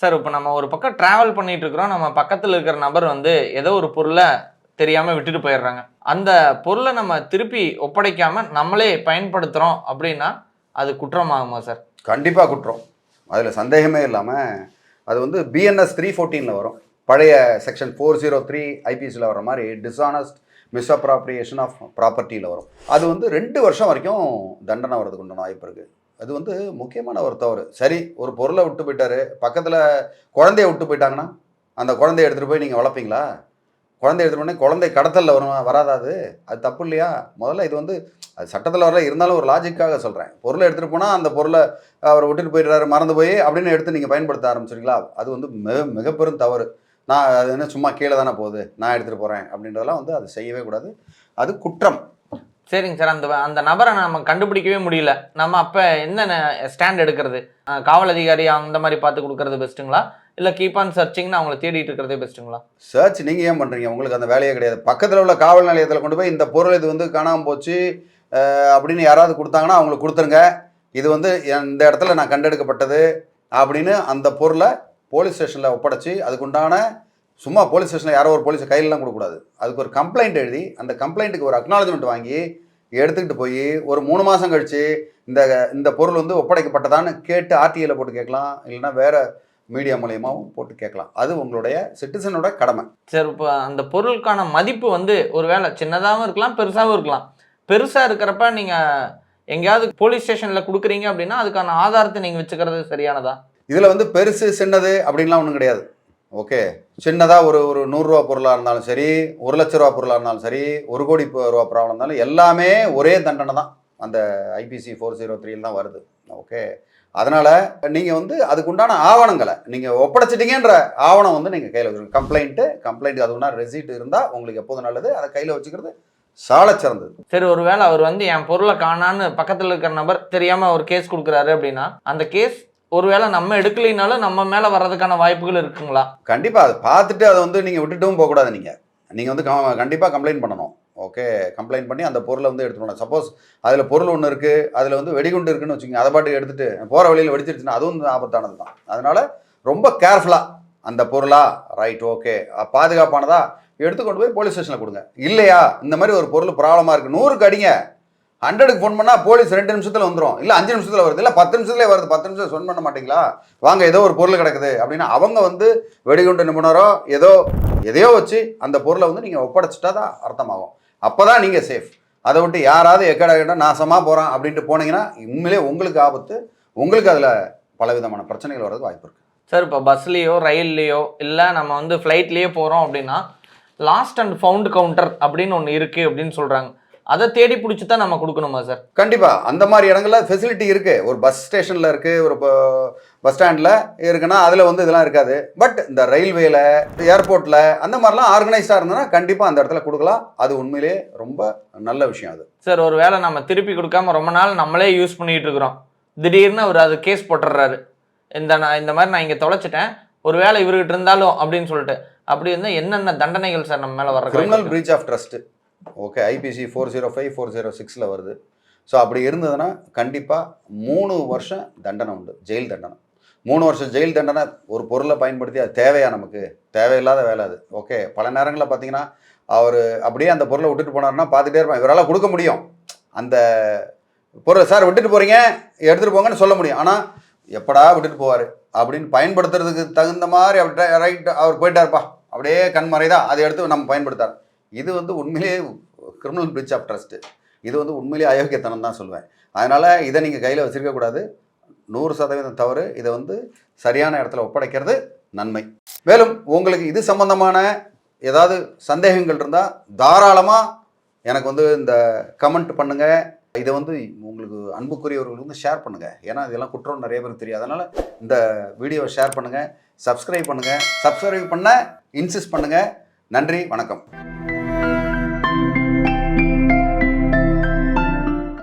Sir இப்போ நம்ம ஒரு பக்கம் டிராவல் பண்ணிட்டு இருக்கிறோம் நம்ம பக்கத்தில் இருக்கிற நபர் வந்து ஏதோ ஒரு பொருளை தெரியாமல் விட்டுட்டு போயிடுறாங்க. அந்த பொருளை நம்ம திருப்பி ஒப்படைக்காம நம்மளே பயன்படுத்துகிறோம் அப்படின்னா அது குற்றமாகுமா சார்? கண்டிப்பாக குற்றம். அதில் சந்தேகமே இல்லாமல் அது வந்து பிஎன்எஸ் த்ரீ ஃபோர்டீனில் வரும். பழைய செக்ஷன் ஃபோர் ஜீரோ த்ரீ ஐபிஎஸ்சியில் வர மாதிரி டிஸ்ஆனஸ்ட் மிஸ்அப்ராப்ரியேஷன் ஆஃப் ப்ராப்பர்ட்டியில் வரும். அது வந்து ரெண்டு வருஷம் வரைக்கும் தண்டனை வர்றதுக்கு உண்டான வாய்ப்பு இருக்குது அது வந்து முக்கியமான ஒரு தவறு. சரி ஒரு பொருளை விட்டு போயிட்டாரு. பக்கத்தில் குழந்தைய விட்டு போயிட்டாங்கன்னா அந்த குழந்தைய எடுத்துகிட்டு போய் நீங்கள் வளர்ப்பீங்களா? குழந்தைய எடுத்துகிட்டு போனே குழந்தை கடத்தலில் வரும் வராதா அது? அது தப்பு இல்லையா? முதல்ல இது வந்து அது சட்டத்தில் வரல இருந்தாலும் ஒரு லாஜிக்காக சொல்கிறேன் பொருளை எடுத்துகிட்டு போனால் அந்த பொருளை அவர் விட்டுட்டு போயிடுறாரு மறந்து போய் அப்படின்னு எடுத்து நீங்கள் பயன்படுத்த ஆரம்பிச்சிங்களா அது வந்து மிக மிக பெரும் தவறு. நான் அது என்ன சும்மா கீழே தானே போகுது? நான் எடுத்துகிட்டு போகிறேன் அப்படின்றதெல்லாம் வந்து அது செய்யவே கூடாது. அது குற்றம். சரிங்க சார் அந்த அந்த நபரை நம்ம கண்டுபிடிக்கவே முடியல. நம்ம அப்போ என்ன ஸ்டாண்ட் எடுக்கிறது? காவல் அதிகாரி அந்த மாதிரி பார்த்து கொடுக்கறது பெஸ்ட்டுங்களா இல்லை கீப் ஆன் சர்ச்சிங்னு அவங்கள தேடிட்டு இருக்கிறதே பெஸ்ட்டுங்களா சர்ச் நீங்கள் ஏன் பண்ணுறீங்க உங்களுக்கு அந்த வேலையே கிடையாது. பக்கத்தில் உள்ள காவல் நிலையத்தில் கொண்டு போய் இந்த பொருள் இது வந்து காணாமல் போச்சு அப்படின்னு யாராவது கொடுத்தாங்கன்னா அவங்களுக்கு கொடுத்துருங்க. இது வந்து இந்த இடத்துல நான் கண்டெடுக்கப்பட்டது அப்படின்னு அந்த பொருளை போலீஸ் ஸ்டேஷனில் ஒப்படைச்சி அதுக்குண்டான சும்மா போலீஸ் ஸ்டேஷனில் யாரோ ஒரு போலீஸ் கையிலலாம் கொடுக்கக்கூடாது. அதுக்கு ஒரு கம்ப்ளைண்ட் எழுதி அந்த கம்ப்ளைண்ட்டுக்கு ஒரு அக்னாலஜ்மெண்ட் வாங்கி எடுத்துக்கிட்டு போய் ஒரு மூணு மாதம் கழித்து இந்த இந்த பொருள் வந்து ஒப்படைக்கப்பட்டதான்னு கேட்டு ஆர்டிஐயில் போட்டு கேட்கலாம். இல்லைன்னா வேறு மீடியா மூலியமாகவும் போட்டு கேட்கலாம். அது உங்களுடைய சிட்டிசனோட கடமை. சார் இப்போ அந்த பொருளுக்கான மதிப்பு வந்து ஒருவேளை சின்னதாகவும் இருக்கலாம் பெருசாகவும் இருக்கலாம். பெருசாக இருக்கிறப்ப நீங்கள் எங்கேயாவது போலீஸ் ஸ்டேஷனில் கொடுக்குறீங்க அப்படின்னா அதுக்கான ஆதாரத்தை நீங்கள் வச்சுக்கிறது சரியானதா? இதில் வந்து பெருசு சின்னது அப்படின்லாம் ஒன்றும் கிடையாது. ஓகே. சின்னதாக ஒரு ஒரு நூறுரூவா பொருளாக இருந்தாலும் சரி ஒரு லட்ச ரூபா பொருளாக இருந்தாலும் சரி ஒரு கோடி ரூபா பொருளாக இருந்தாலும் எல்லாமே ஒரே தண்டனை தான். அந்த ஐபிசி ஃபோர் ஜீரோ த்ரீல தான் வருது. ஓகே. அதனால் நீங்கள் வந்து அதுக்குண்டான ஆவணங்களை நீங்கள் ஒப்படைச்சிட்டீங்கன்ற ஆவணம் வந்து நீங்கள் கையில் வச்சுக்கணும். கம்ப்ளைண்ட்டு கம்ப்ளைண்ட் அதுக்குண்டான ரெசிப்ட் இருந்தால் உங்களுக்கு எப்போதும் நல்லது அதை கையில் வச்சுக்கிறது சால சிறந்தது. சரி ஒருவேளை அவர் வந்து என் பொருளை காணான்னு பக்கத்தில் இருக்கிற நபர் தெரியாமல் ஒரு கேஸ் கொடுக்குறாரு அப்படின்னா அந்த கேஸ் ஒருவேளை நம்ம எடுக்கலைனாலும் நம்ம மேலே வர்றதுக்கான வாய்ப்புகள் இருக்குங்களா? கண்டிப்பாக அதை பார்த்துட்டு அதை வந்து நீங்கள் விட்டுட்டும் போகக்கூடாது நீங்கள் நீங்கள் வந்து கண்டிப்பாக கம்ப்ளைண்ட் பண்ணணும். ஓகே? கம்ப்ளைண்ட் பண்ணி அந்த பொருளை வந்து எடுத்துக்கணும். சப்போஸ் அதில் பொருள் ஒன்று இருக்குது அதில் வந்து வெடிகுண்டு இருக்குன்னு வச்சுக்கோங்க. அதை பாட்டுக்கு எடுத்துட்டு போகிற வழியில் வெடிச்சிருச்சுன்னா அதுவும் ஆபத்தானது தான் அதனால் ரொம்ப கேர்ஃபுல்லாக அந்த பொருளா ரைட் ஓகே பாதுகாப்பானதா எடுத்து கொண்டு போய் போலீஸ் ஸ்டேஷனில் கொடுங்க. இல்லையா? இந்த மாதிரி ஒரு பொருள் ப்ராப்ளமாக இருக்குது நூறுக்கு அடிங்க. ஹண்ட்ரடுக்கு ஃபோன் பண்ணால் போலீஸ் ரெண்டு நிமிஷத்தில் வந்துடும் இல்லை அஞ்சு நிமிஷத்தில் வருது. இல்லை பத்து நிமிஷத்துலேயே வருது. பத்து நிமிஷம் ஃபோன் பண்ண மாட்டீங்களா? வாங்க ஏதோ ஒரு பொருள் கிடக்குது அப்படின்னா அவங்க வந்து வெடிகுண்டு நிபுணரோ ஏதோ எதையோ வச்சு அந்த பொருளை வந்து நீங்கள் ஒப்படைச்சிட்டா தான் அர்த்தமாகும். அப்போ தான் நீங்கள் சேஃப் அதை விட்டு யாராவது எக்கடா எக்கட நாசமாக போகிறான் அப்படின்ட்டு போனீங்கன்னா உண்மையிலே உங்களுக்கு ஆபத்து. உங்களுக்கு அதில் பலவிதமான பிரச்சனைகள் வர்றது வாய்ப்பு இருக்குது சார் இப்போ பஸ்லேயோ ரயில்லையோ இல்லை நம்ம வந்து ஃப்ளைட்லேயே போகிறோம் அப்படின்னா லாஸ்ட் அண்ட் ஃபவுண்ட் கவுண்டர் அப்படின்னு ஒன்று இருக்குது அப்படின்னு சொல்கிறாங்க அதை தேடி பிடிச்சி தான் நம்ம கொடுக்கணுமா சார் கண்டிப்பாக அந்த மாதிரி இடங்கள்ல ஃபெசிலிட்டி இருக்குது ஒரு பஸ் ஸ்டேஷனில் இருக்குது ஒரு பஸ் ஸ்டாண்டில் இருக்குன்னா அதில் வந்து இதெல்லாம் இருக்காது. பட் இந்த ரயில்வேல ஏர்போர்ட்டில் அந்த மாதிரிலாம் ஆர்கனைஸ்டாக இருந்ததுன்னா கண்டிப்பாக அந்த இடத்துல கொடுக்கலாம். அது உண்மையிலே ரொம்ப நல்ல விஷயம் அது. சார் ஒரு வேளை நம்ம திருப்பி கொடுக்காம ரொம்ப நாள் நம்மளே யூஸ் பண்ணிட்டு இருக்கிறோம். திடீர்னு அவர் அது கேஸ் போட்டுடுறாரு. இந்த நான் இந்த மாதிரி நான் இங்கே தொலைச்சிட்டேன். ஒரு வேளை இவர்கிட்ட இருந்தாலும் அப்படின்னு சொல்லிட்டு. அப்படி இருந்தால் என்னென்ன தண்டனைகள் சார் நம்ம மேலே வர criminal breach of trust okay I P C four zero five four zero சிக்ஸில் வருது. ஸோ அப்படி இருந்ததுன்னா கண்டிப்பாக மூணு வருஷம் தண்டனை உண்டு ஜெயில் தண்டனை. மூணு வருஷம் ஜெயில் தண்டனை ஒரு பொருளை பயன்படுத்தி அது தேவையா நமக்கு? தேவையில்லாத வேலை அது. ஓகே பல நேரங்களில் பார்த்தீங்கன்னா அவர் அப்படியே அந்த பொருளை விட்டுட்டு போனாருன்னா பார்த்துட்டே இருப்பான் இவரால் கொடுக்க முடியும். அந்த பொருள் சார் விட்டுட்டு போகிறீங்க எடுத்துகிட்டு போங்கன்னு சொல்ல முடியும். ஆனால் எப்படா விட்டுட்டு போவார்? அப்படின்னு பயன்படுத்துறதுக்கு தகுந்த மாதிரி அப்படி ரைட் அவர் போயிட்டாருப்பா. அப்படியே கண்மறைதான். அதை எடுத்து நம்ம பயன்படுத்தார். இது வந்து உண்மையிலேயே கிரிமினல் பிரிட்ஜ் ஆஃப் ட்ரஸ்ட்டு இது வந்து உண்மையிலேயே அயோக்கியத்தனம் தான் சொல்லுவேன் அதனால் இதை நீங்கள் கையில் வச்சுருக்கக்கூடாது நூறு சதவீதம் தவறு. இதை வந்து சரியான இடத்துல ஒப்படைக்கிறது நன்மை. மேலும் உங்களுக்கு இது சம்பந்தமான ஏதாவது சந்தேகங்கள் இருந்தால் தாராளமாக எனக்கு வந்து இந்த கமெண்ட் பண்ணுங்கள் இதை வந்து உங்களுக்கு அன்புக்குரியவர்களுக்கு வந்து ஷேர் பண்ணுங்கள் ஏன்னா இதெல்லாம் குற்றம் நிறைய பேருக்கு தெரியும் அதனால் இந்த வீடியோவை ஷேர் பண்ணுங்கள் சப்ஸ்கிரைப் பண்ணுங்கள் சப்ஸ்கிரைப் பண்ண இன்சிஸ்ட் பண்ணுங்கள் நன்றி வணக்கம்.